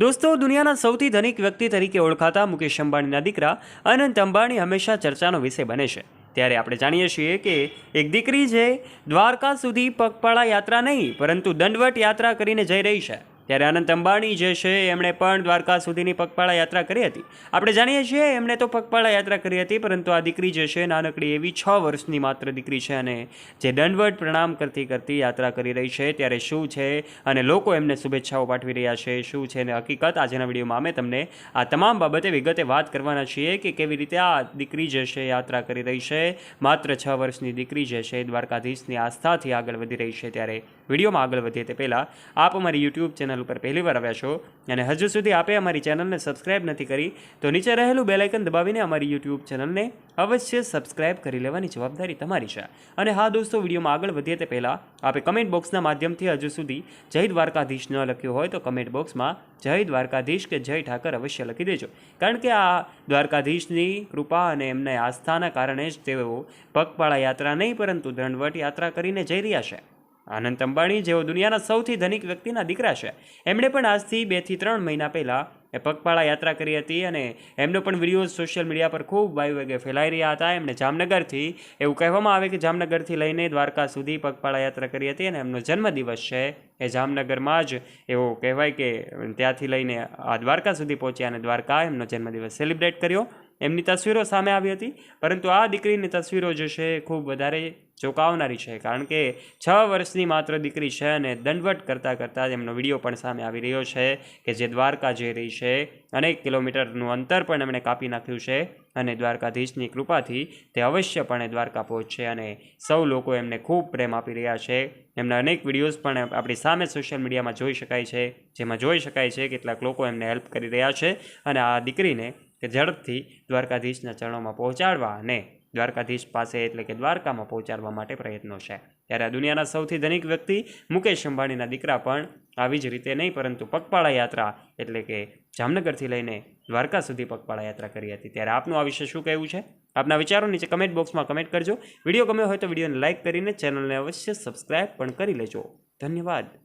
દોસ્તો, દુનિયાના સૌથી ધનિક વ્યક્તિ તરીકે ઓળખાતા મુકેશ અંબાણીના દીકરા અનંત અંબાણી હંમેશા ચર્ચાનો વિષય બને છે. ત્યારે આપણે જાણીએ છીએ કે એક દીકરી છે દ્વારકા સુધી પગપાળા યાત્રા નહીં, પરંતુ દંડવટ યાત્રા કરીને જઈ રહી છે. ત્યારે અનંત અંબાણી જે છે, એમણે પણ દ્વારકા સુધીની પગપાળા યાત્રા કરી હતી. આપણે જાણીએ છીએ, એમણે તો પગપાળા યાત્રા કરી હતી, પરંતુ આ દીકરી જે છે, નાનકડી એવી છ વર્ષની માત્ર દીકરી છે અને જે દંડવટ પ્રણામ કરતી કરતી યાત્રા કરી રહી છે. ત્યારે શું છે અને લોકો એમને શુભેચ્છાઓ પાઠવી રહ્યા છે, શું છે અને હકીકત? આજના વિડીયોમાં અમે તમને આ તમામ બાબતે વિગતે વાત કરવાના છીએ કે કેવી રીતે આ દીકરી જે છે, યાત્રા કરી રહી છે. માત્ર છ વર્ષની દીકરી જે છે, દ્વારકાધીશની આસ્થાથી આગળ વધી રહી છે. ત્યારે વિડીયોમાં આગળ વધીએ તે પહેલાં આપ અમારી યુટ્યુબ ચેનલ ઉપર પહેલી વાર આવ્યા છો અને હજુ સુધી આપે અમારી ચેનલને સબસ્ક્રાઇબ નથી કરી, તો નીચે રહેલું બેલાઇકન દબાવીને અમારી યુટ્યુબ ચેનલને અવશ્ય સબસ્ક્રાઇબ કરી લેવાની જવાબદારી તમારી છે. અને હા દોસ્તો, વિડીયોમાં આગળ વધીએ તે પહેલાં આપે કમેન્ટ બોક્સના માધ્યમથી હજુ સુધી જય દ્વારકાધીશ ન લખ્યું હોય તો કમેન્ટ બોક્સમાં જય દ્વારકાધીશ કે જય ઠાકર અવશ્ય લખી દેજો. કારણ કે આ દ્વારકાધીશની કૃપા અને એમને આસ્થાના કારણે જ તેઓ પગપાળા યાત્રા નહીં, પરંતુ દંડવટ યાત્રા કરીને જઈ રહ્યા છે. આનંદ અંબાણી, જેઓ દુનિયાના સૌથી ધનિક વ્યક્તિના દીકરા છે. એમણે પણ આજથી બેથી ત્રણ મહિના પહેલાં એ પગપાળા યાત્રા કરી હતી અને એમનો પણ વીડિયો સોશિયલ મીડિયા પર ખૂબ વાયુ વેગે ફેલાઈ રહ્યા હતા. એમણે જામનગરથી, એવું કહેવામાં આવે કે જામનગરથી લઈને દ્વારકા સુધી પગપાળા યાત્રા કરી હતી અને એમનો જન્મદિવસ છે. એ જામનગરમાં જ એવો કહેવાય કે ત્યાંથી લઈને દ્વારકા સુધી પહોંચ્યા અને દ્વારકા એમનો જન્મદિવસ સેલિબ્રેટ કર્યો. એમની તસવીરો સામે આવી હતી, પરંતુ આ દીકરીની તસવીરો જે છે ખૂબ વધારે ચોંકાવનારી છે, કારણ કે છ વર્ષની માત્ર દીકરી છે અને દંડવટ કરતાં કરતાં એમનો વીડિયો પણ સામે આવી રહ્યો છે, કે જે દ્વારકા જઈ રહી છે. અનેક કિલોમીટરનું અંતર પણ એમણે કાપી નાખ્યું છે અને દ્વારકાધીશની કૃપાથી તે અવશ્યપણે દ્વારકા પહોંચશે અને સૌ લોકો એમને ખૂબ પ્રેમ આપી રહ્યા છે. એમના અનેક વિડીયોઝ પણ આપણી સામે સોશિયલ મીડિયામાં જોઈ શકાય છે, જેમાં જોઈ શકાય છે કેટલાક લોકો એમને હેલ્પ કરી રહ્યા છે અને આ દીકરીને કે ઝડપથી દ્વારકાધીશના ચરણોમાં પહોંચાડવા અને દ્વારકાધીશ પાસે એટલે કે દ્વારકામાં પહોંચાડવા માટે પ્રયત્નો છે. ત્યારે આ દુનિયાના સૌથી ધનિક વ્યક્તિ મુકેશ અંબાણીના દીકરા પણ આવી જ રીતે નહીં, પરંતુ પગપાળા યાત્રા એટલે કે જામનગરથી લઈને દ્વારકા સુધી પગપાળા યાત્રા કરી હતી. ત્યારે આપનું આ વિશે શું કહેવું છે? આપના વિચારો નીચે કમેન્ટ બોક્સમાં કમેન્ટ કરજો. વીડિયો ગમ્યો હોય તો વિડીયોને લાઇક કરીને ચેનલને અવશ્ય સબસ્ક્રાઇબ પણ કરી લેજો. ધન્યવાદ.